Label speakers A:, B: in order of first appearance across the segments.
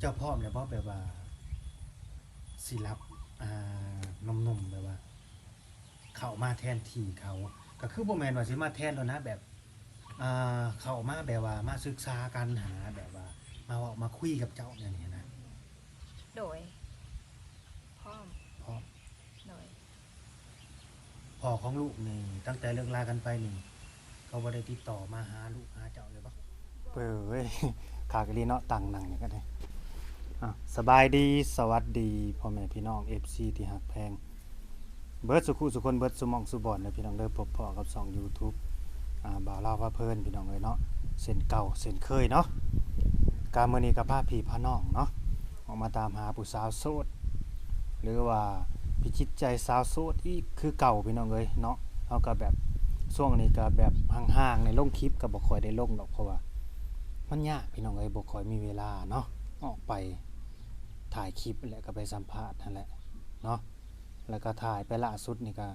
A: เจ้าพร้อมแล้วบ่แบบว่าสิรับอ่าหนุ่มๆแบบว่า เข้ามาแทนที่เขา ก็คือบ่แม่นว่าสิมาแทนแล้วนะแบบอ่าเข้ามาแบบว่ามาศึกษากันหาแบบว่า มาเว้ามาคุยกับเจ้าเนี่ยนี่นะ
B: โดยพร้อม
A: เพราะ
B: โดย
A: พ่อของลูกนี่ตั้งแต่เลิกลากันไปนี่เขาบ่ได้ติดต่อมาหาลูกหาเจ้าเลยบ่เปิ้เว้ยขากะลีเนาะตั้งนั่งนี่ก็ได้ อะสบายดีสวัสดีพ่อแม่พี่น้อง FC ที่ฮักแพง เบิร์ดสุขุสุคนเบิร์ดสุมองสุบอนนะพี่น้องเด้อพบพอกับสอง YouTube อ่าบ่าวลาวพาเพลินพี่น้องเลยเนาะเส้นเก่าเส้นเคยเนาะการมือนี้กับพาพี่พาน้องเนาะออกมาตามหาผู้สาวโสด หรือว่าพิชิตใจสาวโสดอีกคือเก่าพี่น้องเอ้ยเนาะเฮาก็แบบช่วงนี้ก็แบบห่างๆในลงคลิปก็บ่ค่อยได้ลงดอกเพราะว่า มันยากพี่น้องเอ้ยบ่คอยมีเวลาเนาะออกไป ถ่ายคลิปแล้วก็ไปสัมภาษณ์นั่นแหละเนาะแล้วก็ถ่ายไปล่าสุดนี่ก็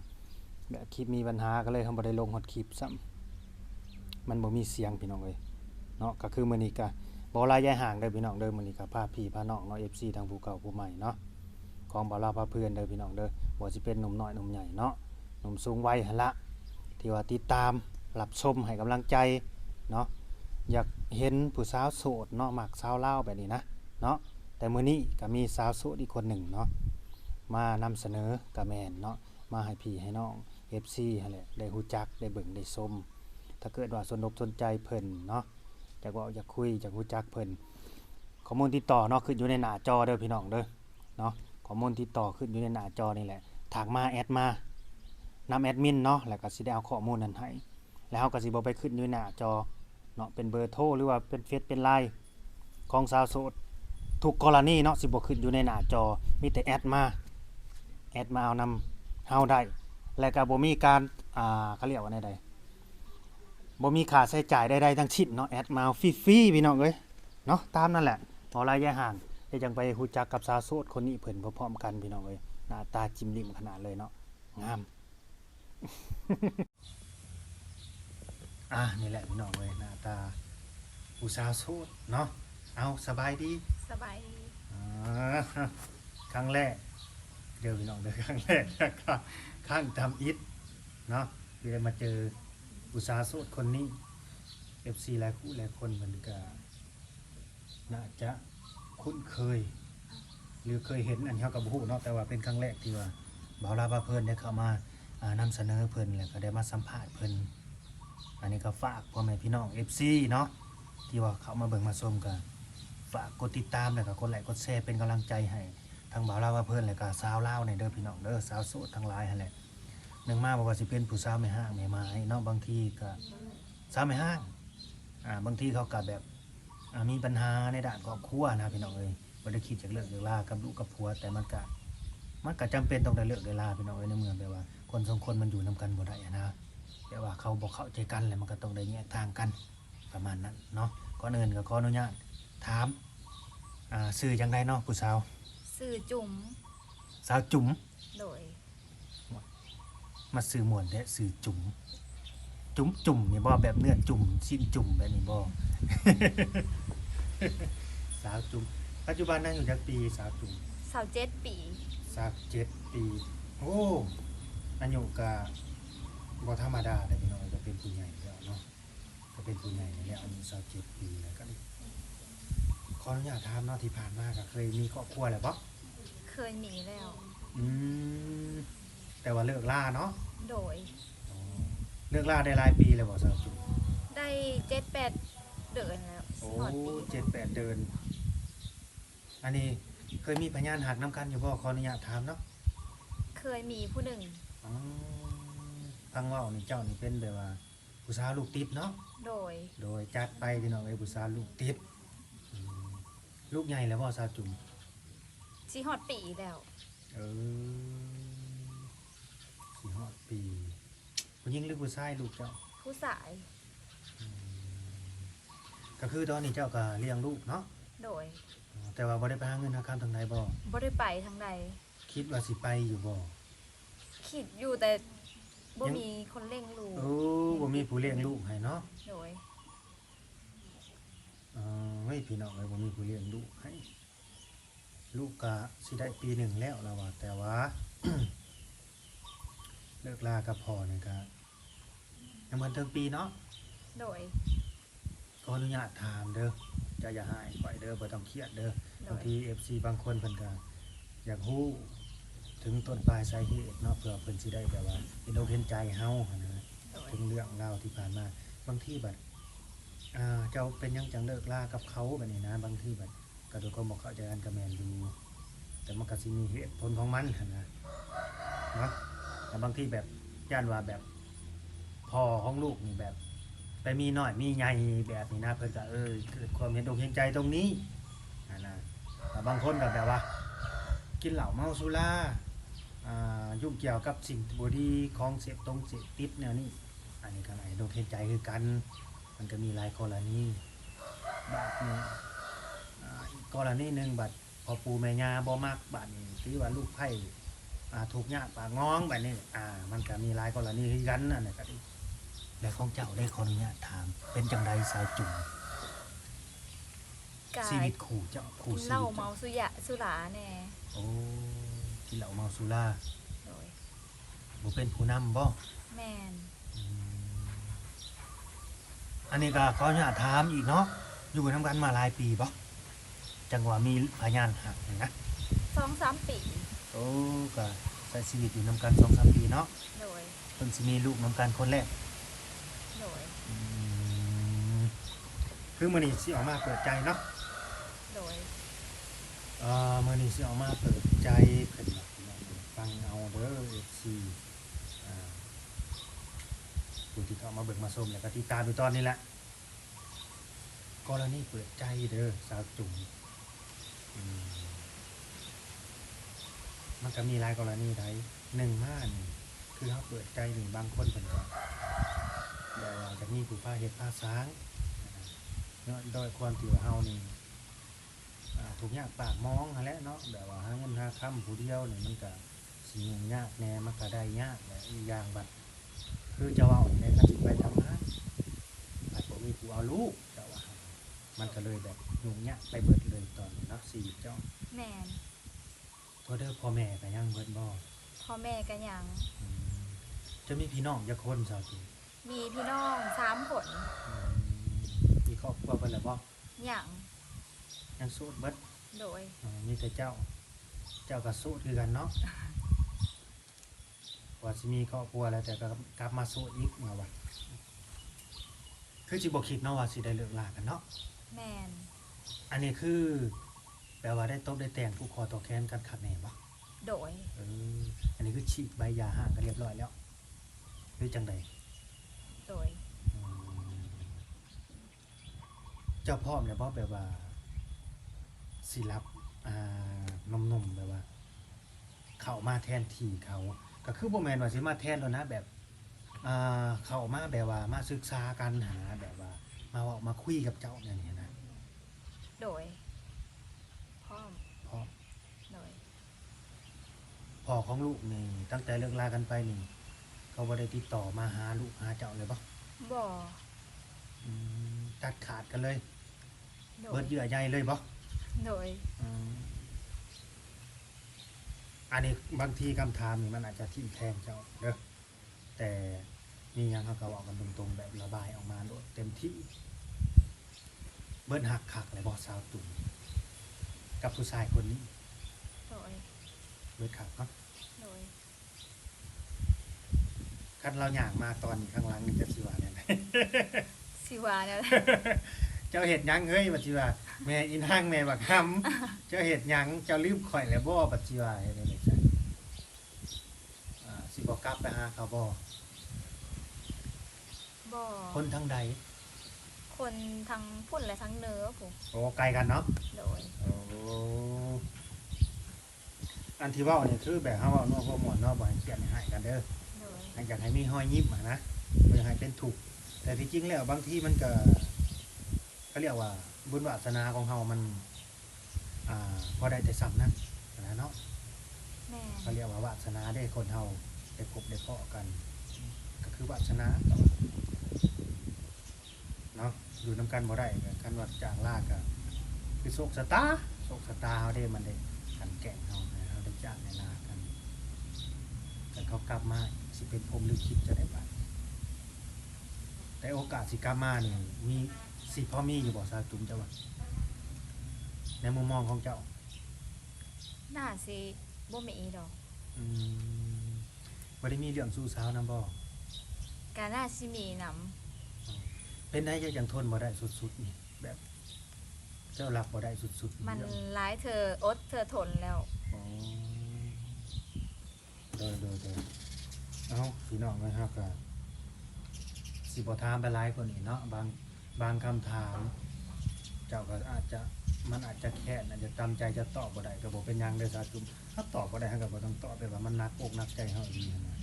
A: แบบคลิปมีปัญหาก็เลยทำบ่ได้ลงฮอดคลิปซ้ำมันบ่มีเสียงพี่น้องเอ้ยเนาะก็คือมื้อนี้ก็บ่ลายยายห่างเด้อพี่น้องเด้อมื้อนี้ก็พาพี่พาน้องเนาะ FC ทางผู้เก่าผู้ใหม่เนาะของบ่ลาพาเพื่อนเด้อพี่น้องเด้อบ่สิเป็นหนุ่มน้อยหนุ่มใหญ่เนาะหนุ่มสูงวัยหั่นละที่ว่าติดตามรับชมให้กำลังใจเนาะอยากเห็นผู้สาวโสดเนาะมักสาวลาแบบนี้นะเนาะ แต่มื้อนี้ก็มีสาวโสดอีกคนหนึ่งเนาะมานำเสนอกะแมนเนาะมาให้พี่ให้น้อง FC หั่นแหละได้ฮู้จักได้เบิ่งได้ชมถ้าเกิดว่าสนอกสนใจเพิ่นเนาะอยากว่าอยากคุยอยากฮู้จักเพิ่นข้อมูลติดต่อเนาะขึ้นอยู่ในหน้าจอเด้อพี่น้องเด้อเนาะข้อมูลติดต่อขึ้นอยู่ในหน้าจอนี่แหละถากมาแอดมานำแอดมินเนาะแล้วก็สิได้เอาข้อมูลนั้นให้แล้วเฮาก็สิบ่ไปขึ้นอยู่ในหน้าจอเนาะเป็นเบอร์โทรหรือว่าเป็นเฟซเป็นไลน์ของสาวโสด ทุกกรณีเนาะสิบ่ขึ้นอยู่ในหน้าจอมีแต่แอดมาแอดมาเอานำเฮาได้และก็บ่มีการอ่าเขาเรียกว่าไดใดบ่มีค่าใช้จ่ายใดๆทั้งสิ้นเนาะแอดมาฟรีๆพี่น้องเอ้ยเนาะตามนั่นแหละบ่ระยะห่างเดี๋ยวจังไปฮู้จักกับสาวโสดคนนี้เพิ่นพร้อมๆกันพี่น้องเอ้ยหน้าตาจิ้มลิ้มขนาดเลยเนาะงามอะนี่แหละพี่น้องเอ้ยหน้าตาผู้สาวโสดเนาะ เอาสบายดี
B: สบายดี
A: อ่าครั้งแรก เดี๋ยวพี่น้องเดี๋ยวครั้งแรกนะครับข้างทำอิฐเนาะที่ได้มาเจออุตสาหโสดคนนี้ FC หลายคู่หลายคนมันก็น่าจะคุ้นเคย หรือเคยเห็นอันเขากับผู้เนาะแต่ว่าเป็นครั้งแรกที่ว่าบ่าวลาบาเพิ่นได้เข้ามาอ่านำเสนอเพิ่นแล้วก็ได้มาสัมภาษณ์เพิ่นอันนี้ก็ฝากพ่อแม่พี่น้อง FC เนาะที่ว่าเขามาเบิ่งมาชมกัน ฝากกดติดตามแล้วก็กดไลค์กดแชร์เป็นกำลังใจให้ทางบ่าวลาว่าเพิ่อนแล้วก็สาวเลาในเด้อพี่น้องเด้อสาวโสดทั้งหลายหั่นแหละหนึ่งมาบอกว่าสิเป็นผู้สาวไม่ห้างไม่ไม้เนาะบางทีก็สาวไม่ห้างอ่าบางทีเขาก็แบบอ่ามีปัญหาในด้านครอบครัวนะพี่น้องเอ้ยบ่ได้คิดจากเลิกเลิกลากับลูกกับผัวแต่มันก็มันก็จำเป็นต้องได้เลิกได้ลาพี่น้องเอ้ยในเมืองแบบว่า คนสองคนมันอยู่นํกันบ่ได้อะนะแต่ว่าเขาบ่เข้าใจกันแล้วมันก็ต้องได้แยกทางกันประมาณนั้นเนาะก่อนอื่นก็ขออนุญาต ถามอ่าซื้อจังไดเนาะผู้สาว
B: สื่อจุ๋ม
A: สาวจุ๋ม
B: โดย
A: มาซื้อหมวนแท้ซื้อจุ๋มจุ๋มจุ๋มนี่บ่แบบเนื้อจุ๋มชิ้นจุ๋มแบบนี้บ่ สาวจุ๋มปัจจุบันนั่งอยู่จักปีสาวจุ๋ม
B: สาวเจ็ดปี
A: สาวเจ็ดปี โอ้อายุก็บ่ธรรมดาเลยพี่น้องก็เป็นผู้ใหญ่แล้วเนาะก็เป็นผู้ใหญ่แล้วอายุสาวเจ็ดปีแล้วก็นี่ข ออนุญาตถามเนาะที่ผ่านมาก็เคยมีครอบครัวแล้วบ่
B: เคยมีแล้ว
A: อืมแต่ว่าเลิกล่าเนาะ
B: โดย
A: อ๋อเลิกล่าได้หลายปีแล้วบ่สาวจุ๋ม
B: ได้เจ็ดแปดเดือนแล้ว
A: โอ้
B: หอดปี
A: เจ็ดแปดเดือนอันนี้เคยมีพยานหักน้ำกันอยู่บ่ขออนุญาตถามเนาะ
B: เคยมีผู้หนึ่ง
A: อ๋อฟังเว่านี่เจ้านี่เป็นแบบว่าผู้สาวลูกติดเนาะ
B: โดย
A: โดยจัดไปพี่น้องเอ้ยผู้สาวลูกติดอืม ลูกใหญ่แล้วบ่สาวจุ๋ม
B: ชีหอดปีแล้ว
A: เออสี่ฮอดปีผู้หญิงหรือผู้ชายลูกเจ้า
B: ผู้สาย
A: ก็คือตอนนี้เจ้าก็เลี้ยงลูกเนาะ
B: โดย
A: อ๋อแต่ว่าบ่ได้ไปหาเงินหาคำทางใดบ่
B: บ่ได้ไปทางใด
A: คิดว่าสิไปอยู่บ่
B: คิดอยู่แต่บ่มีคนเร่งลูก
A: โอ้บ่มีผู้เลี้ยงลูกให้เนาะ
B: โดย
A: เออเฮ้ยพี่น้องเอ้ยบ่มีผู้เลี้ยงลูกให้ ลูกก็สิได้ปีหนึ่งแล้วแล้วว่าแต่ว่า เลิกลากับพ่อนี่ก็ยังบ่ถึงปีเนาะ
B: โดย
A: ขออนุญาตถามเด้อจะอย่าหายข่อยเด้อบ่ต้องเครียดเด้อ
B: โด
A: บาง
B: ย
A: ที FC บางคนเพิ่นก็อยากฮู้ ถึงต้นปลายสาเหตุเนาะเพื่อเพิ่นสิได้แบบว่าเห็นอกเห็นใจเฮาหั้นนะ
B: โดย
A: ถึงเรื่องราวที่ผ่านมา บางทีบัด อ่าเจ้าเป็นยังจังเลิกลากับเขาแบบนี้นะบางทีบัดก็โดยความบ่เขาใจกันก็แมนอยู่แต่มันก็สิมีเหตุผลของมันนะเนาะแต่บางทีแบบย่านว่าแบบพ่อของลูกนี่แบบ ไปมีน้อยมีใหญ่แบบนี้นะเพิ่นก็เออเกิดความเห็นอกเห็นใจตรงนี้นะนะแต่บางคนก็แบบว่า กินเหล้าเมาสุราอ่ายุ่งเกี่ยวกับสิ่งบดีของเสพตรงเสพติดแนวนี้อันนี้ก็ไหนอกเห็นใจคือกัน มันก็มีหลายกรณีบาดนี้อ่าอีกกรณีหนึ่งบัดพอปูแม่ยาบ่มักบาดนี้ที่ว่าลูกไผ่อ่าถูกยากปากง้องแบบนี้อ่า มันก็มีหลายกรณีคือกันนั่นแหละก็ดีและของเจ้าได้ขออนุญาตถาม เป็นจังไดสายจุ่ม
B: กา
A: ชี
B: ย
A: วิตคู่เจ้าคู่
B: กิน
A: ชี
B: เหล้า
A: วิต
B: เมาสุยะสุราแน่
A: โอ้กินเหล้าเมาสุรา
B: โดย
A: บ่เป็นผู้นำบ่
B: แม่น
A: อืม อันนี้ก็ขออนุญาตถามอีกเนาะอยู่ทำกันมาหลายปีบ่จังหวะมีพยานหักนี่นะ
B: สองสามปี
A: โอ้ก็ใช้ชีวิตอยู่นำกัน2-3ปีเนาะ
B: โดย
A: เพิ่นสิมีลูกนำกันคนแรก
B: โดย
A: อืมคือมื้อนี้สิออกมาเปิดใจเนาะ
B: โดย
A: เอ่อมื่อนี้สิเอามาเปิดใจเพิ่นว่าพี่น้องฟังเอาเด้อ FC อ่า ผู้ที่เข้ามาเบิ่งมาชมแล้วก็ติดตามอยู่ตอนนี้แหละกรณีเปิดใจเด้อสาวจุ๋มอืมมันก็มีหลายกรณีใดหนึ่งม่านคือเขาเปิดใจหนี่งบางคนเพิ่นก็แบบว่าจะมีผู้พาเฮ็ดพาสางเนาะโดยความที่ว่าเฮานี่อ่าทุกยางปากมองหั้นแหละเนาะแบบว่าหาเงินหาคำผู้เดียวนี่มันก็สิ่งยากแหน่มันก็ได้ยากและอีกอย่างบัด คือจะเว่าในการสิไปทำงานอาจจะมีผู้เอาลูกแต่ว่า มันก็เลยแบบยุ่งยากไปเบิดเลยตอนนี้เนาะชีวิตเจ้า
B: แม่น
A: เพราะเด้อพ่อแม่ก็ยังเบิดบ่
B: พ่อแม่ก็ยัง
A: อืมจะมีพี่น้องจักคนสาวจริง
B: มีพี่น้องสามคน
A: อืมมีครอบครัวเพิ่นแล้วบ่
B: อย่าง
A: ยังโสดเบิด
B: โดย
A: อ่ามีแต่เจ้า เจ้าก็สู้คือกันเนาะ ว่าสิมีครอบครัวแล้วแต่ก็กลับมาสู้อีกมาว่าคือสิบ่คิดเนาะว่าสิได้เลิกลากันเนาะ
B: แม่น
A: อันนี้คือ แปลว่าได้ตบได้แต่งผู้คอต่อแขนกันขัดแน่บ่
B: โดย
A: เอออันนี้คือฉีกใบหย่าห่างกันเรียบร้อยแล้วหรือจังใด
B: โดย
A: อืมเจ้าพร้อมแล้วบ่แบบว่าสิรับอ่านมๆแบบว่า เข้ามาแทนที่เขา ก็คือบ่แม่นว่าสิมาแทนแล้วนะแบบอ่าเข้ามาแบบว่ามาศึกษากันหาแบบว่า มาเว้ามาคุยกับเจ้าเนี่ยนี่นะ
B: โดยพร้อม
A: เพราะ
B: โดย
A: พ่อของลูกนี่ตั้งแต่เลิกลากันไปนี่เขาบ่ได้ติดต่อมาหาลูกหาเจ้าเลยบ่
B: บ่
A: อืมตัดขาดกันเลย
B: โด
A: เบิ
B: ย
A: ดเยื่อใยเลยบ่
B: โดย
A: อืม อันนี้บางทีคำถามนี่มันอาจจะทิ่มแทงเจ้าเด้อแต่มีหยังเขาก็บอกกันตรงๆแบบระบายออกมาโดดเต็มที่ เบิ้นหักขักเลยบอสาวตุ่มกับผู้ชายคนนี้
B: โดย
A: เบิ้นขักเนาะ
B: โดย
A: คันเราหย่างมาตอนข้างหลังนี่จะสิว่าเนี่ยนะ
B: สิวาเนี่ยแหละ
A: เจ้าเห็ดหยังเฮ้ยปัจจิว่าแม่อินห้างแม่บักคำเจ้าเห็ดหยังเจ้าลืมข่อยแล้วบ่ปัจจิว่าเฮ็ดได้จังซั่นอ่าสิบอกกลับไปหาเขาบ่
B: บ่
A: คนทั้งใด
B: คนทั้งพุ่นและทั้งเนื้อผม
A: โอ้ไกลกันเนาะ
B: โดย
A: โอ้อันที่เว่าเนี่ยคือแบบเฮาเว้าเนาะบ่ม่วนเนาะบ่ให้เครียดให้หายกันเด้อ
B: โดย
A: ให้อยากให้มีรอยยิ้มอะนะบ่อยากให้เป็นทุกข์แต่ที่จริงแล้วบางทีมันก็ เขาเรียกว่าบุญวาสนาของเฮามัน อ่าพอได้แต่ซ้ำนั้นนะเนาะ
B: แม่
A: เขาเรียกว่าวาสนาได้คนเฮาได้พบได้เพาะกัน ก็คือวาสนาแต่ว่าเนาะอยู่นํกันบ่ได้ก็คันว่าจากลาก็คือโชคชะตาโชคชะตาเฮาเด้มันเด้กันแกล้งเฮาให้เฮาได้จากในนากันแต่เขากลับมาสิเป็นพรหมลิขิตจะได้บัดแต่โอกาสสิกลับมานี่มี สิพอมีอยู่บ่ซาจุมเจ้าว่าในมุมมองของเจ้า
B: น่าสิบ่มีดอก
A: อืมบ่ได้มีเรื่องสู้สาวนำบ่
B: ก็น่าสิมีนำ
A: เป็นได้เจ้ายังทนบ่ได้สุดๆนี่แบบ เจ้ารับบ่ได้สุดๆ
B: มัน
A: เรื่อง
B: หลายเธออดเธอทนแล้ว
A: อ๋อโดยโดยโดยเอ้าพี่น้องนะฮะก็สิบ่ถามไปหลายคนอีกเนาะบาง บางคำถาม เจ้าก็อาจจะมันอาจจะแค่นอาจจะจำใจจะตอบบ่ได้ก็บ่เป็นหยังเด้อสาธุถ้าตอบบ่ได้เฮาก็บ่ต้องตอบไปว่ามันหนักอกหนักใจเฮาอีหลีหั้นนะ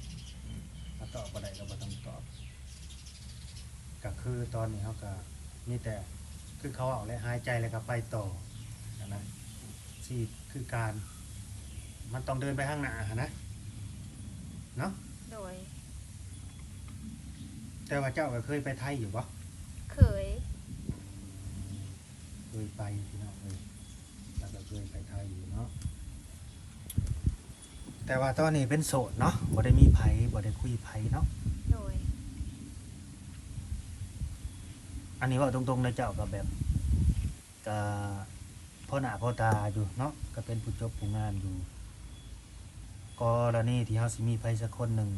A: ถ้าตอบบ่ได้ก็บ่ต้องตอบ ก็คือตอนนี้เขาก็มีแต่คือเขาเอาและหายใจแล้วก็ไปต่อนะนะที่คือการ มันต้องเดินไปข้างหน้าหั้นนะเนาะ
B: โดย
A: แต่ว่าเจ้าก็เคยไปไทยอยู่ปะ
B: เคย
A: เคยไปพี่น้องเลยแล้วก็เคยไปไทยอยู่เนาะแต่ว่าตอนนี้เป็นโสดเนาะบ่ได้มีไผบ่ได้คุยไผเนาะ
B: โดย
A: อันนี้เว่าตรงๆเลยเจ้าก็แบบก็พ่อหน้าพ่อตาอยู่เนาะก็เป็นผู้จบผู้งานอยู่กรณีที่เฮาสิมีไผสักคนหนึ่ง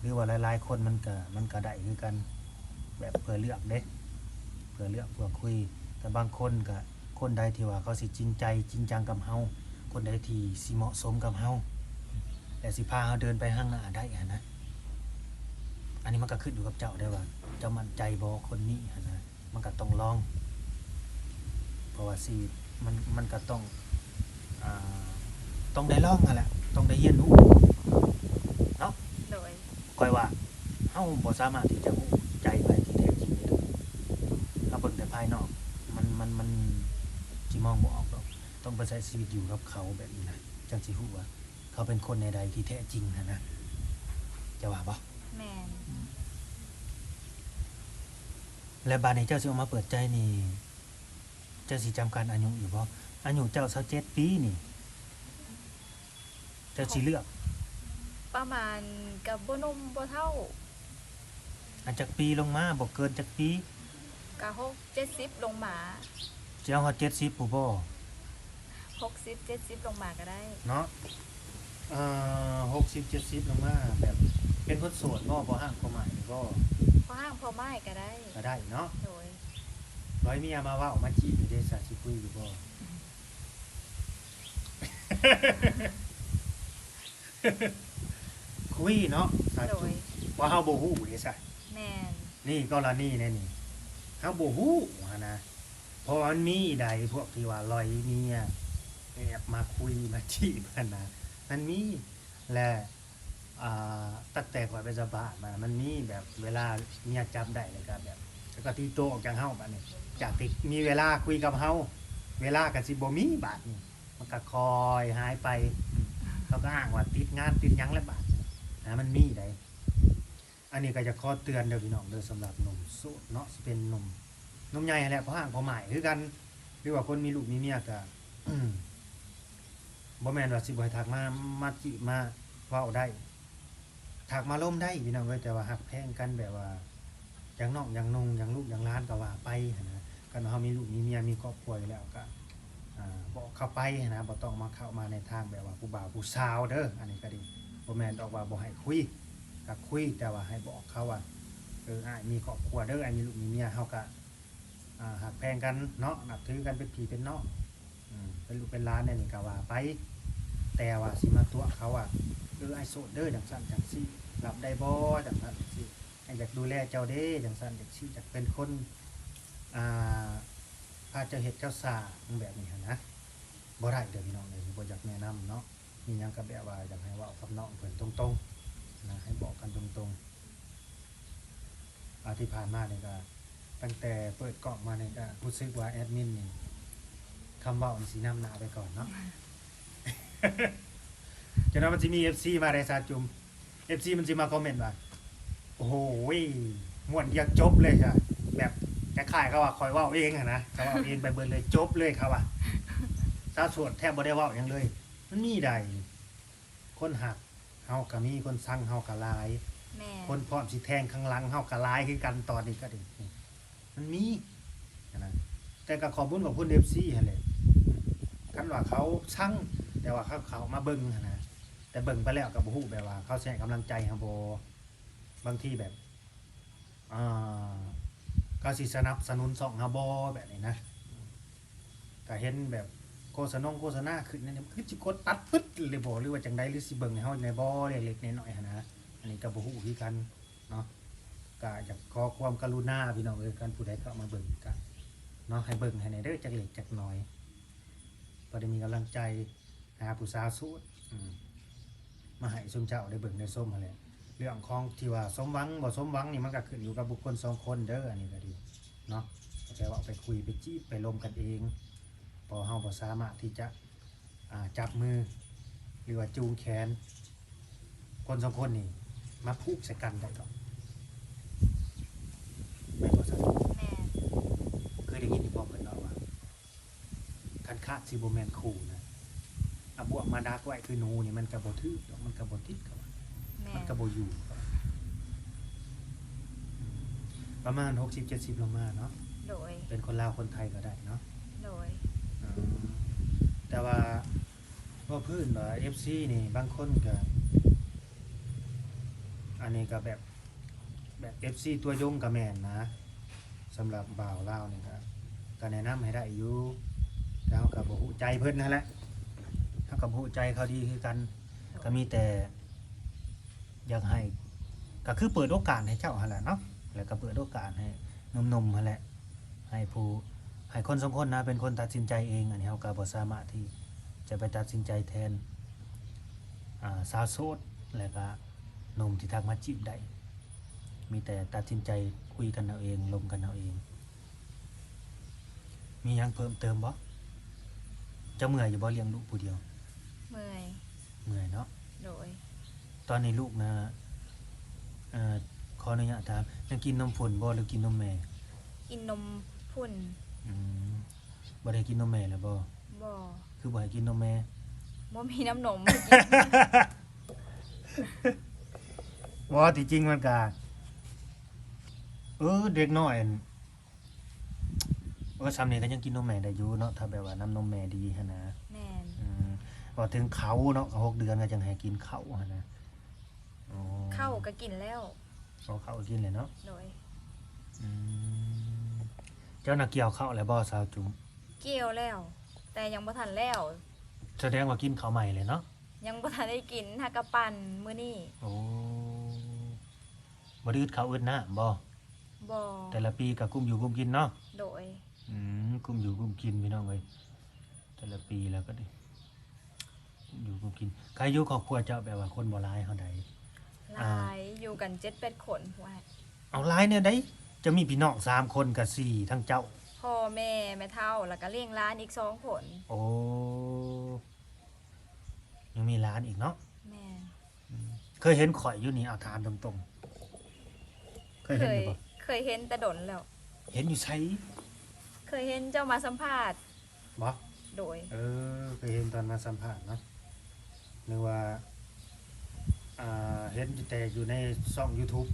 A: หรือว่าหลายๆคนมันก็มันก็ได้คือกัน แบบเพื่อเลือกเด้เพื่อเลือกเพื่อคุย แต่บางคนก็คนใดที่ว่าเขาสิจริงใจจริงจังกับเฮาคนใดที่สิเหมาะสมกับเฮาแต่สิพาเฮาเดินไปข้างหน้าได้อะนะ อันนี้มันก็ขึ้นอยู่กับเจ้าได้ว่าเจ้ามั่นใจบ่คนนี้หั้นนะมันก็ต้องลอง เพราะว่าชีวิตมันมันก็ต้องอ่าต้องได้ลองนั่นแหละต้องได้เรียนรู้
B: โดย
A: ค่อยว่าเฮาบ่สามารถที่จะรู้ใจไปที่แท้จริงได้เลยถ้าเบิ่งแต่ภายนอก มันมันมันสิมองบ่ออกหรอกต้องไปใช้ชีวิตอยู่กับเขาแบบนี้นะจังสิรู้ว่าเขาเป็นคนในใดที่แท้จริงหั้นนะจะว่าบ่
B: แมน
A: และบาดนี้เจ้าสิออกมาเปิดใจนี่เจ้าสิจำการอายุอยู่บ่อายุเจ้า27ปีนี่เจ้าสิเลือก
B: ประมาณกับบ่หนุ่มบ่เท่า
A: อันจากปีลงมาบ่เกินจากปี
B: กะหกเจ็ดสิบลงมา
A: สิเอาฮอด70ผู้บ่
B: หกสิบเจ็ดสิบลงมาก็ได้
A: เนาะเอ่อ60 70ลงมาแบบเป็นคนโสดบ่บ่ห่างความหมายบ่
B: พอห้างพอไม้ก็ได้
A: ก็ได้เนาะ
B: โดย
A: ร้อยเมียมาเว้ามาจีบอยู่เด้ซะสิคุยอยู่บ่ คุยเนาะสา
B: โด
A: ธุ
B: ย
A: ว่าเฮาบ่ฮู้เด้ซะ
B: แมน
A: นี่กรณีเนี่ยนี่ เขาบฮู้หั้นนะเพราะมันมีใดพวกที่ว่าลอยเมียแอบมาคุยมาจีบกันนะมันมีและอ่าตั้งแต่ก่อนไปสบาทมามันมีแบบเวลาเมียจับได้เลยครับแบบแล้วก็ตีโตออกจากเฮาบัดนี้จากที่มีเวลาคุยกับเฮาเวลากับสิบ่มีบาทนี่มันก็คอยหายไปเขาก็อ้างว่าติดงานติดหยังแล้วบาทนะมันมีใด อันนี้ก็จะขอเตือนเด้อพี่น้องเด้อสำหรับหนุ่มโสดเนาะสิเป็นหนุ่มหนุ่มใหญ่แหละเพราะห่างพราะหมายคือกันหรือว่าคนมีลูกมีเมียก็อืมบ่แม่นว่าสิบ่ให้ทักมามาจีบมาเว้าได้ทักมาล่มได้พี่น้องเอ้ยแต่ว่าหักแพงกันแบบว่าอย่างน้องอย่างนงอย่างลูกอย่างล้านก็ว่าไปนะกันาเฮามีลูกมีเมียมีครอบครัวอยู่แล้วก็บอกเข้าไปนนะบ่ต้องมาเข้ามาในทางแบบว่าผู้บ่าวผู้สาวเด้ออันนี้ก็ดีบ่แม่นออกว่าบ่ให้คุย ก็คุยแต่ว่าให้บอกเขาว่าเอออ้ายมีครอบครัวเด้ออ้ายมีลูกมีเมียเฮาก็อ่าหักแพงกันเนาะนับถือกันเป็นพี่เป็นน้องอืมเป็นลูกเป็นหล้านเนี่ยนี่ก็ว่าไป แต่ว่าสิมาตัวเขาอะเออไอ้ายโสดเด้อจังซั่นจังซี่รับได้บ่จังซั่นจังซี่ไอ้อยากดูแลเจ้าเด้จังซั่นจังซี่อยากเป็นคนอ่าพาเจ้าเฮ็ดเจ้าสร้างแบบนี้หั้นนะบ่ได้เด้อพี่น้องเอ้ยบ่อยากแนะนำเนาะมีหยังก็แบบว่าอยากให้เว้ากับน้องเพิ่นตรงๆ นะให้บอกกันตรงๆอาที่ผ่านมาเนี่ยก็ตั้งแต่เปิดกล่องมาเนี่ยก็รู้สึกว่าแอดมินนี่คำว่ามันสีน้ำหนาไปก่อนเนาะจะนั้นมันจะมี FC มาในซาจุม FC มันจะมาคอมเมนต์ว่าโอ้โหม่วนเดียวจบเลยค่ะแบบคล้ายๆเขาว่าคอยว่าเองอะนะเขาเว่าเองไปเบิดเลยจบเลยเขาว่าสาวดแทบบ่ได้ว้าหยังเลย มันมีใดคนหัก เฮาก็มีคนสั่งเฮาก็หลาย
B: แม่
A: คนพร้อมสิแทงข้างหลังเฮาก็หลายคือกันตอนนี้ก็ดิมันมีนะแต่ก็ขอบคุญขอบคุณ FC หั่นแหละกันว่าเขาสั่งแต่ว่าเขาเขามาเบิ่งหั่นนะแต่เบิ่งไปแล้วก็บ่ฮู้แบบว่า เขาสิให้กำลังใจเฮาบ่บางทีแบบอ่าก็สิสนับสนุนส่องเฮาบ่แบบนี้นะก็เห็นแบบ โฆษณาโฆษณาขึ้นนั่นคือสิกดตัดปึ๊ดเลยบ่หรือว่าจังไดหรือสิเบิ่งให้เฮาในบ่เล็กๆน้อยๆหั่นนะอันนี้ก็บ่ฮู้คือกันเนาะก็อยากขอความกรุณาพี่น้องเอ้ยกันผู้ใดเข้ามาเบิ่งกันเนาะให้เบิ่งให้ในเด้อจักเล็กจักน้อยก็ได้มีกำลังใจหาผู้สาวสู้มาให้ชมเจ้าได้เบิ่งได้ส้มหั่นแหละเรื่องของที่ว่าสมหวังบ่สมหวังนี่มันก็ขึ้นอยู่กับบุคคลสองคนเด้ออันนี้ก็ดีเนาะแต่ว่าไปคุยไปจีบไปลมกันเอง พอเฮาบ่สามารถที่จะอ่าจับมือ หรือว่าจูงแขน คนสองคนนี่มาพูกใส่กันได้หรอกไม่พอสัก
B: แม่
A: เคยได้ยินที่พ่อเพิ่นเล่าว่าคันคาดซิโบแมนคู่นะอาบวกมาดักไว้คือหนูนี่มันกระบถือดอกมันกระบติดกับว่า
B: แม่
A: มันกระบอยู่กับว่าประมาณหกสิบเจ็ดสิบลงมาเนาะ
B: โดย
A: เป็นคนลาวคนไทยก็ได้เนาะ
B: โดย
A: อืม แต่ว่าว่าพื้นว่าเอฟซีนี่บางคนก็อันนี้ก็แบบแบบเอฟซีตัวยงกับแมนนะสำหรับบ่าวเล่าวนี่ก็ก็แนะนำให้ได้อยู่แล้วกับหูใจเพิ่นนั่นแหละถ้ากับหูใจเขาดีคือกันก็มีแต่ อยากให้ก็คือเปิดโอกาสให้เจ้าหันแหละเนาะแล้วก็เปิดโอกาสให้นมๆหั่นแหละให้ผู้ ให้คนสองคนนะเป็นคนตัดสินใจเอง อันนี้เขาก็บ่สามารถที่จะไปตัดสินใจแทนอ่าสาวโสดแล้วก็หนุ่มที่ทักมาจีบได้ มีแต่ตัดสินใจคุยกันเอาเองลมกันเอาเอง มีหยังเพิ่มเติมบ่เจะเมื่อยอยู่บ่เลี้ยงลูกผู้เดียว
B: เมื่อย
A: เมื่อยเนาะ
B: โดย
A: ตอนนี้ลูกนะเอ่อขออนุญาตถามยังกินนมฝนบ่หรือกินนมแม่
B: กินนมพุ่น
A: อืมบ่ได้กินนมแม่แล้วบ่
B: บ่
A: คือบ่ให้กินนมแม่
B: บ่มีน้ำนม
A: ว่าที่จริงมันก็เออเด็กน้อยอั่นเออซ้ำนี่ก็ยังกินนมแม่ได้อยู่เนาะถ้าแบบว่าน้ำนมแม่ดีหันนะ
B: แม่น
A: อืมพอถึงเขาเนาะหกเดือนก็จังให้กินเขาหันนะอ๋อ
B: ข้าวก็กินแล้ว
A: เอาเขากินเลยเนาะ
B: โดย
A: อืม เจ้าน่ะเกี่ยวข้าวแล้วบ่สาวจุ๋ม
B: เกี่ยวแล้ว แต่ยังบ่ทันแล้ว
A: แสดงว่ากินข้าวใหม่เลยเนาะ
B: ยังบ่ทันได้กินฮักกะปั่นมื้อนี้
A: โอ้บ่ได้อึดข้าวอึดน้ำบ่
B: บ่
A: แต่ละปีก็กุ้มอยู่กุ้มกินเนาะ
B: โดย
A: อืมกุ้มอยู่กุ้มกินพี่น้องเอ้ยแต่ละปีแล้วก็ดิกุ้มอยู่กุ้มกินใครอยู่ครอบครัวเจ้าแบบว่าคนบ่ร้ายเฮาใด
B: หลายอยู่กัน7-8คนว่า
A: เอาร้ายเนี่ยได้ จะมีพี่น้องสามคนกับสี่ทั้งเจ้า
B: พ่อแม่แม่เฒ่าแล้วก็เลี้ยงหลานอีกสองคน
A: โอ้ยังมีร้านอีกเนาะ
B: แม่น
A: เคยเห็นข่อยอยู่นี่เอาถามตรงๆ เคย
B: เค
A: เห็น
B: ย
A: อยู่บ่
B: เคยเห็นแต่ดนแล้ว
A: เห็นอยู่ไส
B: เคยเห็นเจ้ามาสัมภาษณ์
A: บ่
B: โดย
A: เออเคยเห็นตอนมาสัมภาษณ์เนาะนึกว่าอ่าเห็นแต่อยู่ในช่อง YouTube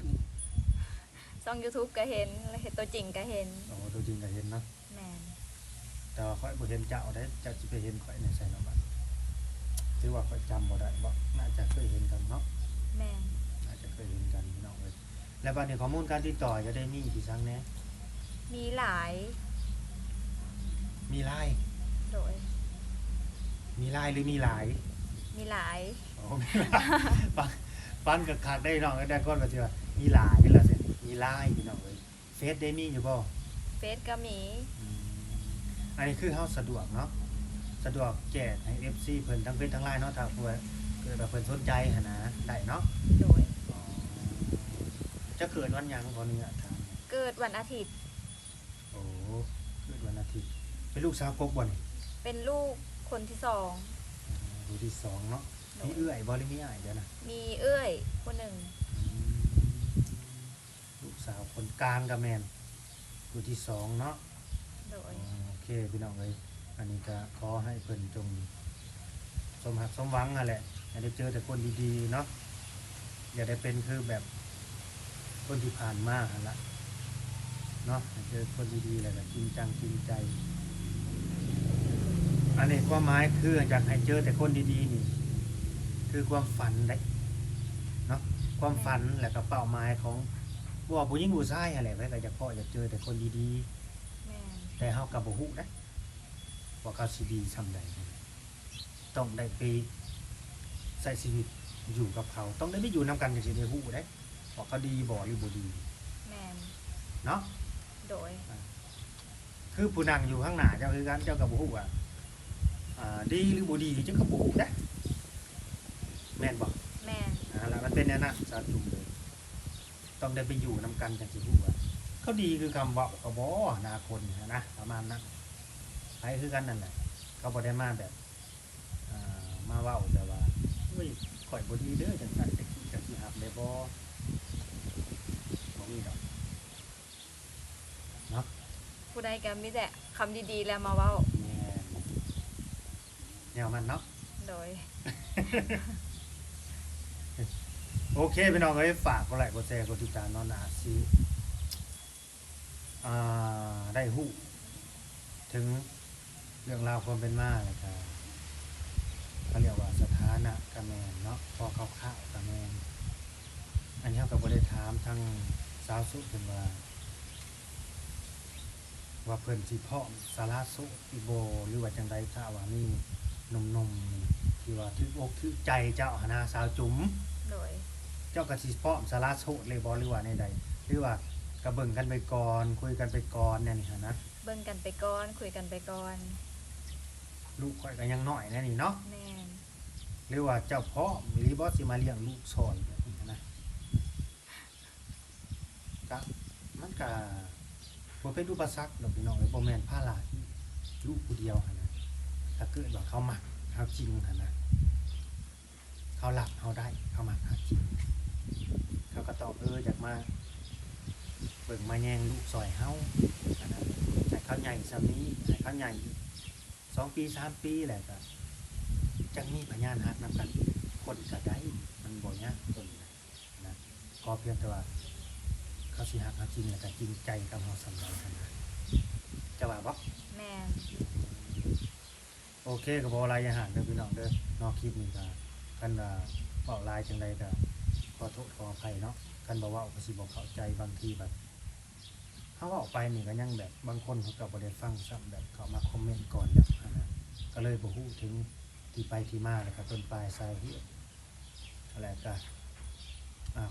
B: ช่อง YouTube ก็เห็นแล้วเห็นตัวจริงก็เห็น
A: โอ้ตัวจริงก็เห็นเนาะ
B: แม่น
A: แต่ว่าข่อยบ่เห็นเจ้าได้เจ้าสิไปเห็นข่อยในไสเนาะบัดถือว่าข่อยจำบ่ได้บ่น่าจะเคยเห็นกันเนาะ
B: แม่น
A: น่าจะเคยเห็นกันพี่น้องเอ้ยแล้วบัดนี้ข้อมูลการติดต่อจะได้มีที่ซังแหน่
B: มีหลาย
A: มีไลน์
B: โดย
A: มีไลน์หรือมีหลาย
B: มีหลาย
A: อ๋อมีหลายฟังฟังกับขาดได้น้องได้ก้อนก็สิว่ามีหลาย นี่ล่ะสิมีไลน์พี่น้องเอ้ยเฟซได้มีอยู่บ่
B: เฟซก็มี
A: อืมอันนี้คือเฮาสะดวกเนาะสะดวกแจกให้ FC เพิ่นทั้งเฟซทั้งไลน์เนาะถ้าเพิ่นเกิดว่าเพิ่นสนใจหั่นนะได้เนาะ
B: โดย
A: อ๋อจะเกิดวันหยังขออนุญาตถาม
B: เกิดวันอาทิตย์
A: โอ้เกิดวันอาทิตย์เป็นลูกสาวกกบ่นี่
B: เป็นลูกคนที่สอง
A: ลูกที่สองเนาะ
B: โด
A: มี
B: ย
A: เอื้อยบ่หรือมีอ้ายเดี๋ยวนะ
B: มีเอื้อยคนหนึ่ง
A: ลูกสาว คนกลางกับแมนลูกที่สองเนาะ
B: โดย
A: อ๋อโอเคพี่น้องเลยอันนี้ก็ขอให้เพิ่นจงสมหักสมหวังอะแหละอย่าได้เจอแต่คนดีๆเนาะอย่าได้เป็นคือแบบคนที่ผ่านมาหั่นละเนาะให้เจอคนดีๆแหละก็จริงจังจริงใจ อันนี้ความหมายคืออยากให้เจอแต่คนดีๆนี่ คือความฝันได้เนาะความฝันและก็เป้าหมายของ ว่าผู้หญิงผู้ชายอะไรไว้ก็อยากพออยากเจอแต่คนดีๆ
B: แม่น
A: แต่เฮากับบ่ฮู้นะว่าเขาสิดีซำใดต้องได้ไปใช้ชีวิตอยู่กับเขา ต้องได้ไปอยู่นํกันจังสิได้ฮู้ได้ว่าเขาดีบ่หรือบ่ดี
B: แม่น
A: เนาะ
B: โดย
A: คือผู้นั่งอยู่ข้างหน้าเจ้าคือกันเจ้าก็บ่ฮู้ว่าอ่าดีหรือบ่ดีเจ้าก็บ่ฮู้นะแม่นบ่
B: แม่น
A: อ่าแล้วมันเป็นแนวนั้นสาธุเลย ต้องได้ไปอยู่นํกันจังสิฮู้ว่าเขาดีคือคำเว้าก็บ่อนาคนนะนะประมาณนั้นไปคือกันนั่นแหละเขาบ่ได้มาแบบอ่ามาเว้าแบบว่าเฮ้ยข่อยบ่ดีเด้อจังซั่นจังซี่จังสิหับได้บ่บ่มีดอก
B: ผู้ใดก็มีแต่คำดีๆแล้วมาเว้า
A: แม่นแนวมันเนาะ
B: โดย
A: โอเคพี่น้องเอ้ยฝากกดไลค์กดแชร์กดติดตามเนอนอาซีอ่าได้ฮู้ถึงเรื่องราวความเป็นมาแล้วก็เขาเรียกว่าสถานะกระแมนเนาะพอเขาข้าวๆกะแมนอันนี้เขาก็บ่ได้ถามทั้งสาวสุเพิ่นว่า ว่าเพิ่อนสิพร้อสาราสดอีโบหรือว่าจังใดถ้าว่ามีหนุ่มๆที่ว่าถึกอกถึกใจเจ้าหนนาสาวจุ๋ม
B: โดย
A: เจ้าก็สิพร้อมสาราโสดเลยบ่หรือว่าในใดหรือว่าก็เบิ่งกันไปก่อนคุยกันไปก่อนเนี่ยนี่หั่นนะ
B: เบิ่งกันไปก่อนคุยกันไปก่อน
A: ลูกข่อยก็ยังน้อยแน่นี่เนาะ
B: แม่น
A: หรือว่าเจ้าพ่อหรือบ่สิมาเลี้ยงลูกซอยแบบนี้หั้นนะก็มันก็บ่เป็นอุปสรรคดอกพี่น้องเอ้ยบ่แม่นภาระที่ลูกผู้เดียวหั่นนะถ้าเกิดว่าเขามักเฮาจริงหั่นนะเขารักเฮาได้เขามักเฮาจริง เขาก็ตอบเอออยากมาเบิ่งมาแยงลูกซอยเฮาอันนั้นให้เขาใหญ่ซำนี้ให้เขาใหญ่สองปีสามปีแหละก็จังมีพยานฮักนำกันคนก็ได้มันบ่ยากตรงนั้นนะก็เพียงแต่ว่าเขาสิฮักเขาจริงแล้วก็จริงใจกับเฮาสำหรับนะจะว่าบ่
B: แม่น
A: โอเคก็บ่หลายอย่างเด้อพี่น้องเด้อนอกคลิปนี้ก็คันว่าเว้าหลายจังไดก็ข อโทษขออภัยเนาะคันบ่เว้าก็สิบ่เข้าใจบางทีแบบเฮาว้าออกไปนี่ก็ยังแบบบางคนเขาก็บ่ได้ฟังซ้ำแบบเขามาคอมเมนต์ก่อนแล้วอันะก็เลยบ่ฮู้ถึงที่ไปที่มาแล้วก็ต้นปลายสาเหตุอะไรก็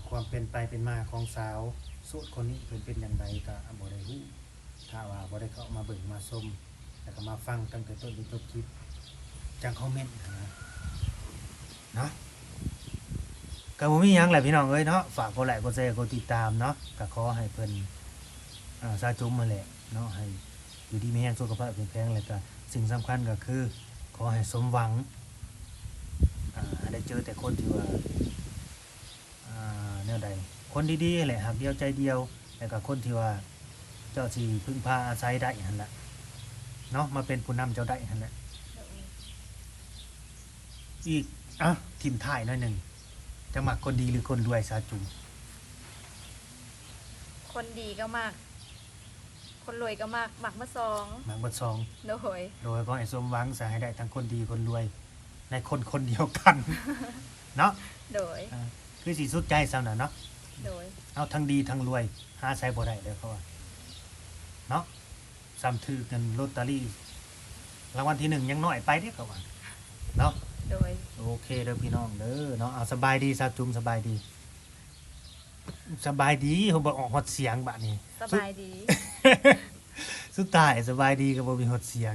A: ความเป็นไปเป็นมาของสาวโสดคนนี้เพิ่นเป็นอย่างไรก็บ่ได้ฮู้ถ้าว่าบ่ได้เข้ามาเบิ่งมาชมแล้วก็มาฟังตั้งแต่ต้นจนจบคลิปจังคอมเมนต์นะนะ ก็บ่มีหยังแหละพี่น้องเอ้ยเนาะฝากกดไลค์กดแชร์กดติดตามเนาะก็ขอให้เพิ่นอ่าสาจุมมาแหละเนาะให้อยู่ดีมีแรงสุขภาพแข็งแรงแล้วก็สิ่งสำคัญก็คือ ขอให้สมหวังอ่าได้เจอแต่คนที่ว่าอ่าแนวใดคนดีๆแหละหักเดียวใจเดียวแล้วก็คนที่ว่าเจ้าสิพึ่งพาอาศัยได้หั่นล่ะเนาะมาเป็นผู้นำเจ้าได้หั่นแหละ
B: โดย
A: อีกอะทีมถ่ายหน่อยหนึ่ง จะมักคนดีหรือคนรวยสาจุม
B: คนดีก็มาก คนรวยก็มากมักมาสอง
A: มักบทสอง
B: โดย
A: โดยก็ให้สมหวังสาให้ได้ทั้งคนดีคนรวย ในคนคนเดียวกัน เนาะ
B: โดย
A: อ่าคือสีสุดใจสำนักเนาะ
B: โดย
A: เอาทั้งดีทั้งรวยหาใช้บ่ได้เลยเขาว่าเนาะซ้ำถือกันลอตเตอรี่รางวัลที่หนึ่งยังน้อยไปเด้อเขาว่าเนาะ
B: โดย
A: โอเคเด้อพี่น้องเด้อเนาะเอาสบายดีสาจุมสบายดี สบายดีผมบอกออกฮอดเสียงบะนี้
B: สบายดี
A: สุดท้ายสบายดีกับบ่มีฮอดเสียง